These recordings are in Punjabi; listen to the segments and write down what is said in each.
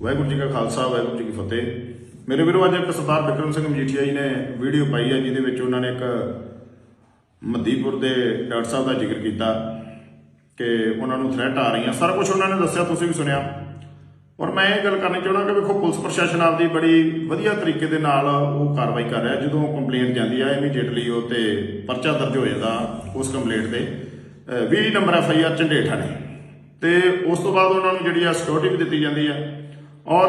ਵਾਹਿਗੁਰੂ ਜੀ ਕਾ ਖਾਲਸਾ, ਵਾਹਿਗੁਰੂ ਜੀ ਕੀ ਫਤਿਹ। ਮੇਰੇ ਵੀਰੋ, ਅੱਜ ਇੱਕ ਸਰਦਾਰ ਬਿਕਰਮ ਸਿੰਘ ਮਜੀਠੀਆ ਜੀ ਨੇ ਵੀਡੀਓ ਪਾਈ ਹੈ, ਜਿਹਦੇ ਵਿੱਚ ਉਹਨਾਂ ਨੇ ਇੱਕ ਮੱਦੀਪੁਰ ਦੇ ਡਾਕਟਰ ਸਾਹਿਬ ਦਾ ਜ਼ਿਕਰ ਕੀਤਾ ਕਿ ਉਹਨਾਂ ਨੂੰ ਥ੍ਰੈਟ ਆ ਰਹੀਆਂ। ਸਾਰਾ ਕੁਝ ਉਹਨਾਂ ਨੇ ਦੱਸਿਆ, ਤੁਸੀਂ ਵੀ ਸੁਣਿਆ। ਔਰ ਮੈਂ ਇਹ ਗੱਲ ਕਰਨੀ ਚਾਹੁੰਦਾ ਕਿ ਵੇਖੋ, ਪੁਲਿਸ ਪ੍ਰਸ਼ਾਸਨ ਆਪਦੀ ਬੜੀ ਵਧੀਆ ਤਰੀਕੇ ਦੇ ਨਾਲ ਉਹ ਕਾਰਵਾਈ ਕਰ ਰਿਹਾ, ਜਦੋਂ ਕੰਪਲੇਂਟ ਜਾਂਦੀ ਹੈ ਇਮੀਡੀਏਟਲੀ ਉਹ ਤੇ ਪਰਚਾ ਦਰਜ ਹੋ ਜਾਂਦਾ ਉਸ ਕੰਪਲੇਂਟ ਤੇ। ਅਹ 20 ਨੰਬਰ ਐਫ ਆਈ ਆਰ ਝੰਡੇਠਾ ਨੇ। ਤੇ ਉਸ ਤੋਂ ਬਾਅਦ ਉਹਨਾਂ ਨੂੰ ਜਿਹੜੀ ਆ ਸਿਕਿਉਰਿਟੀ ਵੀ ਦਿੱਤੀ ਜਾਂਦੀ ਹੈ ਔਰ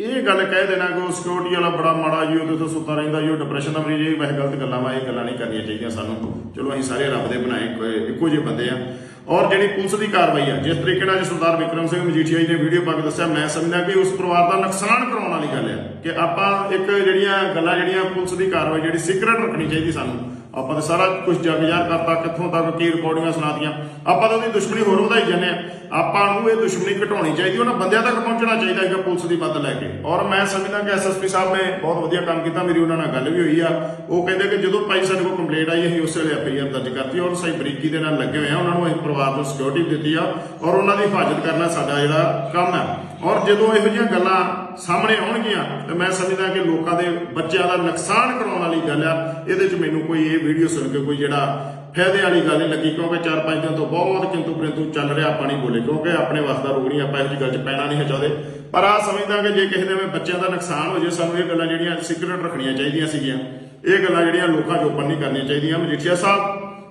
ਇਹ ਗੱਲ ਕਹਿ ਦੇਣਾ ਕਿ ਉਹ ਸਿਕਿਉਰਿਟੀ ਵਾਲਾ ਬੜਾ ਮਾੜਾ ਜੀ, ਉਹਦੇ ਤੋਂ ਸੁੱਤਾ ਰਹਿੰਦਾ ਜੀ, ਉਹ ਡਿਪਰੈਸ਼ਨ ਦਾ ਮਰੀਜ਼ ਇਹ ਵੈਸੇ ਗਲਤ ਗੱਲਾਂ ਵਾ, ਇਹ ਗੱਲਾਂ ਨਹੀਂ ਕਰਨੀਆਂ ਚਾਹੀਦੀਆਂ ਸਾਨੂੰ। ਚਲੋ, ਅਸੀਂ ਸਾਰੇ ਰੱਬ ਦੇ ਬਣਾਏ ਇੱਕੋ- ਜਿਹੇ ਬੰਦੇ ਆ। ਔਰ ਜਿਹੜੀ ਪੁਲਿਸ ਦੀ ਕਾਰਵਾਈ ਆ, ਜਿਸ ਤਰੀਕੇ ਨਾਲ ਜੀ ਸਰਦਾਰ ਵਿਕਰਮ ਸਿੰਘ ਮਜੀਠੀਆ ਜੀ ਨੇ ਵੀਡੀਓ ਪਾ ਕੇ ਦੱਸਿਆ, ਮੈਂ ਸਮਝਦਾ ਕਿ ਉਸ ਪਰਿਵਾਰ ਦਾ ਨੁਕਸਾਨ ਕਰਾਉਣ ਵਾਲੀ ਗੱਲ ਆ, ਕਿ ਆਪਾਂ ਇੱਕ ਜਿਹੜੀਆਂ ਗੱਲਾਂ, ਜਿਹੜੀਆਂ ਪੁਲਿਸ ਦੀ ਕਾਰਵਾਈ, ਜਿਹੜੀ ਸੀਕ੍ਰੇਟ ਰੱਖਣੀ ਚਾਹੀਦੀ ਸਾਨੂੰ। ਆਪਾਂ ਤਾਂ ਸਾਰਾ ਕੁਝ ਜਗ ਜ਼ਾਹਰ ਕਰਤਾ, ਕਿੱਥੋਂ ਤੱਕ ਕੀ ਰਿਕਾਰਡਿੰਗਾਂ ਸੁਣਾਤੀਆਂ। ਆਪਾਂ ਤਾਂ ਉਹਦੀ ਦੁਸ਼ਮਣੀ ਹੋਰ ਵਧਾਈ ਜਾਂਦੇ ਆ। ਆਪਾਂ ਨੂੰ ਇਹ ਦੁਸ਼ਮਣੀ ਘਟਾਉਣੀ ਚਾਹੀਦੀ, ਉਹਨਾਂ ਬੰਦਿਆਂ ਤੱਕ ਪਹੁੰਚਣਾ ਚਾਹੀਦਾ ਹੈਗਾ ਪੁਲਿਸ ਦੀ ਮਦਦ ਲੈ ਕੇ। ਔਰ ਮੈਂ ਸਮਝਦਾ ਕਿ ਐਸਐਸਪੀ ਸਾਹਿਬ ਨੇ ਬਹੁਤ ਵਧੀਆ ਕੰਮ ਕੀਤਾ, ਮੇਰੀ ਉਹਨਾਂ ਨਾਲ ਗੱਲ ਵੀ ਹੋਈ ਆ। ਉਹ ਕਹਿੰਦੇ ਕਿ ਜਦੋਂ ਭਾਈ ਸਾਡੇ ਕੋਲ ਕੰਪਲੇਂਟ ਆਈ, ਅਸੀਂ ਉਸੇ ਵੇਲੇ ਐਫਆਈਆਰ ਦਰਜ ਕਰਤੀ ਔਰ ਸਹੀ ਬਰੀਕੀ ਦੇ ਨਾਲ ਲੱਗੇ ਹੋਏ ਆ। ਉਹਨਾਂ ਨੂੰ ਅਸੀਂ ਪਰਿਵਾਰ ਨੂੰ ਸਿਕਿਉਰਿਟੀ ਵੀ ਦਿੱਤੀ ਆ ਔਰ ਉਹਨਾਂ ਦੀ ਹਿਫਾਜ਼ਤ ਕਰਨਾ ਸਾਡਾ ਜਿਹੜਾ ਕੰਮ ਹੈ ਔਰ ਜਦੋਂ ਇਹੋ ਜਿਹੀਆਂ ਗੱਲਾਂ ਸਾਹਮਣੇ ਆਉਣਗੀਆਂ, ਤੇ ਮੈਂ ਸਮਝਦਾ ਕਿ ਲੋਕਾਂ ਦੇ ਬੱਚਿਆਂ ਦਾ ਨੁਕਸਾਨ ਕਰਾਉਣ ਵਾਲੀ ਗੱਲ ਆ। ਇਹਦੇ 'ਚ ਮੈਨੂੰ ਕੋਈ ਇਹ ਵੀਡੀਓ ਸੁਣ ਕੇ, ਕੋਈ ਜਿਹੜਾ ਫਾਇਦੇ ਵਾਲੀ ਗੱਲ ਨਹੀਂ ਲੱਗੀ ਕਿਉਂਕਿ 4-5 ਦਿਨ ਤੋਂ ਬਹੁਤ ਕਿੰਤੂ ਪਰੰਤੂ ਚੱਲ ਰਿਹਾ ਆਪਾਂ ਨਹੀਂ ਬੋਲੇ, ਕਿਉਂਕਿ ਆਪਣੇ ਵਾਸ ਦਾ ਰੋਗ ਨਹੀਂ, ਆਪਾਂ ਇਹੋ ਜਿਹੀ ਗੱਲ 'ਚ ਪੈਣਾ ਨਹੀਂ ਹੈ ਚਾਹਦੇ ਪਰ ਆ ਸਮਝਦਾ ਕਿ ਜੇ ਕਿਸੇ ਦੇ ਬੱਚਿਆਂ ਦਾ ਨੁਕਸਾਨ ਹੋ ਜੇ, ਸਾਨੂੰ ਇਹ ਗੱਲਾਂ ਜਿਹੜੀਆਂ ਸੀਕ੍ਰੇਟ ਰੱਖਣੀਆਂ ਚਾਹੀਦੀਆਂ ਸੀਗੀਆਂ। ਇਹ ਗੱਲਾਂ ਜਿਹੜੀਆਂ ਲੋਕਾਂ 'ਚ ਓਪਨ ਨਹੀਂ ਕਰਨੀਆਂ ਚਾਹੀਦੀਆਂ। ਮਜੀਠੀਆ ਸਾਹਿਬ,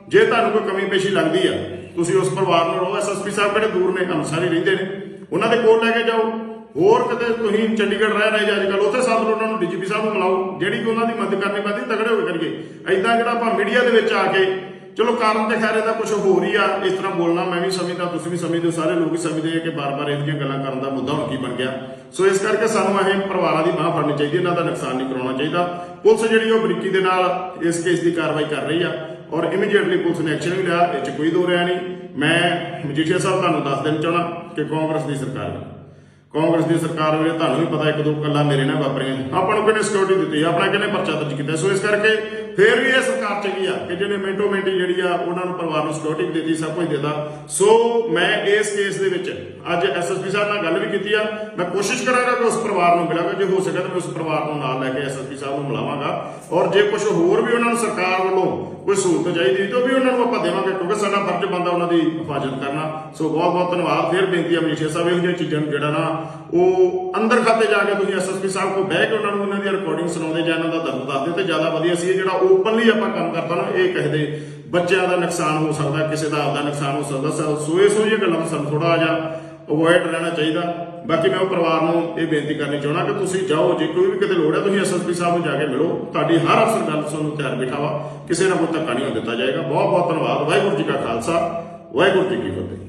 ਜੇ ਤੁਹਾਨੂੰ ਕੋਈ ਕਮੀ ਪੇਸ਼ੀ ਲੱਗਦੀ ਆ, ਤੁਸੀਂ ਉਸ ਪਰਿਵਾਰ ਨੂੰ ਰੋ ਐਸਐਸਪੀ ਸਾਹਿਬ ਕਿਹੜੇ ਦੂਰ ਨੇ, ਅੰਮ੍ਰਿਤਸਰ ਹੀ ਰਹਿੰਦੇ ਨੇ। ਉਹਨਾਂ ਦੇ ਕੋਲ ਲੈ ਕੇ ਜਾਓ। ਹੋਰ ਕਿਤੇ ਤੁਸੀਂ ਚੰਡੀਗੜ੍ਹ ਰਹਿ ਰਹੇ ਜੇ ਅੱਜ ਕੱਲ ਉੱਥੇ ਸੱਦ ਲਓ ਉਹਨਾਂ ਨੂੰ, ਡੀਜੀਪੀ ਸਾਹਿਬ ਨੂੰ ਮਿਲਾਓ ਜਿਹੜੀ ਕਿ ਉਹਨਾਂ ਦੀ ਮਦਦ ਕਰਨੀ ਪੈਂਦੀ, ਤਗੜੇ ਹੋ ਕੇ ਕਰੀਏ ਐਦਾਂ ਜਿਹੜਾ ਆਪਾਂ ਮੀਡੀਆ ਦੇ ਵਿੱਚ ਆ ਕੇ ਚਲੋ ਕਾਰਨ ਤੇ ਖੈਰ ਇਹਦਾ ਕੁਝ ਹੋਰ ਹੀ ਆ, ਇਸ ਤਰ੍ਹਾਂ ਬੋਲਣਾ, ਮੈਂ ਵੀ ਸਮਝਦਾ, ਤੁਸੀਂ ਵੀ ਸਮਝਦੇ ਹੋ, ਸਾਰੇ ਲੋਕ ਹੀ ਸਮਝਦੇ ਆ ਕਿ ਬਾਰ-ਬਾਰ ਇਹ ਗੱਲਾਂ ਕਰਨ ਦਾ ਮੁੱਦਾ ਹੁਣ ਕੀ ਬਣ ਗਿਆ। ਸੋ ਇਸ ਕਰਕੇ ਸਾਨੂੰ ਇਹ ਪਰਿਵਾਰਾਂ ਦੀ ਬਾਹ ਫੜਨੀ ਚਾਹੀਦੀ, ਇਹਨਾਂ ਦਾ ਨੁਕਸਾਨ ਨਹੀਂ ਕਰਾਉਣਾ ਚਾਹੀਦਾ। ਪੁਲਿਸ ਜਿਹੜੀ ਉਹ ਬਰੀਕੀ ਦੇ ਨਾਲ ਇਸ ਕੇਸ ਦੀ ਕਾਰਵਾਈ ਕਰ ਰਹੀ ਆ ਔਰ ਇਮੀਡੀਏਟਲੀ ਪੁਲਿਸ ਨੇ ਐਕਸ਼ਨ ਵੀ ਲਿਆ, ਇਹ 'ਚ ਕੋਈ ਦੋ ਰਿਆ ਨਹੀਂ। ਮੈਂ ਮਜੀਠੀਆ ਸਾਹਿਬ ਤੁਹਾਨੂੰ ਦੱਸ ਦੇਣਾ ਚਾਹਣਾ ਕਿ ਕਾਂਗਰਸ ਦੀ ਸਰਕਾਰ ਹੈ ਕਾਂਗਰਸ ਦੀ ਸਰਕਾਰ ਵੇਲੇ ਤੁਹਾਨੂੰ ਵੀ ਪਤਾ ਇੱਕ ਦੋ ਗੱਲਾਂ ਮੇਰੇ ਨਾਲ ਵਾਪਰੀਆਂ ਆਪਾਂ ਨੂੰ ਕਿਹਨੇ ਸਿਕਿਉਰਿਟੀ ਦਿੱਤੀ, ਆਪਣਾ ਕਿਹਨੇ ਪਰਚਾ ਦਰਜ ਕੀਤਾ? ਸੋ ਇਸ ਕਰਕੇ ਫਿਰ ਵੀ ਇਹ ਸਰਕਾਰ ਚੰਗੀ ਆ ਕਿ ਜਿਹਨੇ ਮਿੰਟੋ ਮਿੰਟ ਜਿਹੜੀ ਆ ਉਹਨਾਂ ਨੂੰ ਪਰਿਵਾਰ ਨੂੰ ਸਿਕਿਉਰਿਟੀ ਦਿੱਤੀ, ਸਭ ਕੁਝ ਦਿੱਤਾ। ਸੋ ਮੈਂ ਇਸ ਕੇਸ ਦੇ ਵਿੱਚ ਅੱਜ ਐਸਐਸਪੀ ਸਾਹਿਬ ਨਾਲ ਗੱਲ ਵੀ ਕੀਤੀ ਆ। ਮੈਂ ਕੋਸ਼ਿਸ਼ ਕਰਾਂਗਾ ਕਿ ਉਸ ਪਰਿਵਾਰ ਨੂੰ ਮਿਲਾਂਗਾ। ਜੇ ਹੋ ਸਕੇ ਤਾਂ ਮੈਂ ਉਸ ਪਰਿਵਾਰ ਨੂੰ ਨਾਲ ਲੈ ਕੇ ਐਸਐਸਪੀ ਸਾਹਿਬ ਨੂੰ ਮਿਲਾਵਾਂਗਾ। ਔਰ ਜੇ ਕੁਝ ਹੋਰ ਵੀ ਉਹਨਾਂ ਨੂੰ ਸਰਕਾਰ ਵੱਲੋਂ ਕੋਈ ਸਹੂਲਤ ਚਾਹੀਦੀ ਤਾਂ ਵੀ ਉਹਨਾਂ ਨੂੰ ਆਪਾਂ ਦੇਵਾਂਗੇ, ਕਿਉਂਕਿ ਸਾਡਾ ਫਰਜ਼ ਬੰਦਾ ਉਹਨਾਂ ਦੀ ਹਿਫਾਜ਼ਤ ਕਰਨਾ। ਸੋ ਬਹੁਤ ਬਹੁਤ ਧੰਨਵਾਦ। ਫਿਰ ਬੇਨਤੀ ਹੈ ਮਨੀਸ਼ਾ ਸਾਹਿਬ, ਇਹੋ ਜਿਹੀਆਂ ਚੀਜ਼ਾਂ ਨੂੰ ਜਿਹੜਾ ਨਾ, ਉਹ ਅੰਦਰ ਖਾਤੇ ਜਾ ਕੇ ਤੁਸੀਂ ਐਸਐਸਪੀ ਸਾਹਿਬ ਕੋਲ ਬਹਿ ਕੇ ਉਹਨਾਂ ਨੂੰ ਉਹਨਾਂ ਦੀ ਰਿਕਾਰਡਿੰਗ ਸੁਣਾਉਂਦੇ ਜਾਂ ਇਹਨਾਂ ਦਾ ਦਰਦ ਦੱਸਦੇ ਤੇ ਜ਼ਿਆਦਾ ਵਧੀਆ ਸੀ ਜਿਹੜਾ ਓਪਨਲੀ ਆਪਾਂ ਕੰਮ ਕਰਤਾ ਨਾ, ਇਹ ਕਿਸੇ ਦੇ ਬੱਚਿਆਂ ਦਾ ਨੁਕਸਾਨ ਹੋ ਸਕਦਾ, ਕਿਸੇ ਦਾ ਆਪਦਾ ਨੁਕਸਾਨ ਹੋ ਸਕਦਾ। ਸੋ- ਸੋ ਇਹ ਸੋ ਜਿਹੀਆਂ ਗੱਲਾਂ ਨੂੰ ਸਾਨੂੰ ਥੋੜਾ ਜਿਹਾ ਅਵੋਇਡ ਰਹਿਣਾ ਚਾਹੀਦਾ। ਬਾਕੀ ਮੈਂ ਉਹ ਪਰਿਵਾਰ ਨੂੰ ਇਹ ਬੇਨਤੀ ਕਰਨੀ ਚਾਹਣਾ ਕਿ ਤੁਸੀਂ ਜਾਓ, ਜੇ ਕੋਈ ਵੀ ਕਿਤੇ ਲੋੜ ਹੈ, ਤੁਸੀਂ ਐਸਐਸਪੀ ਸਾਹਿਬ ਨੂੰ ਜਾ ਕੇ ਮਿਲੋ। ਤੁਹਾਡੀ ਹਰ ਅਫਸਰ ਗੱਲ ਤੁਹਾਨੂੰ ਤਿਆਰ ਬੈਠਾ ਵਾ ਕਿਸੇ ਨਾਲ ਕੋਈ ਧੱਕਾ ਨਹੀਂ ਹੋਣ ਦਿੱਤਾ ਜਾਏਗਾ। ਬਹੁਤ ਬਹੁਤ ਧੰਨਵਾਦ। ਵਾਹਿਗੁਰੂ ਜੀ ਕਾ ਖਾਲਸਾ। ਵਾਹਿਗੁਰੂ ਜੀ ਕੀ ਫਤਿਹ।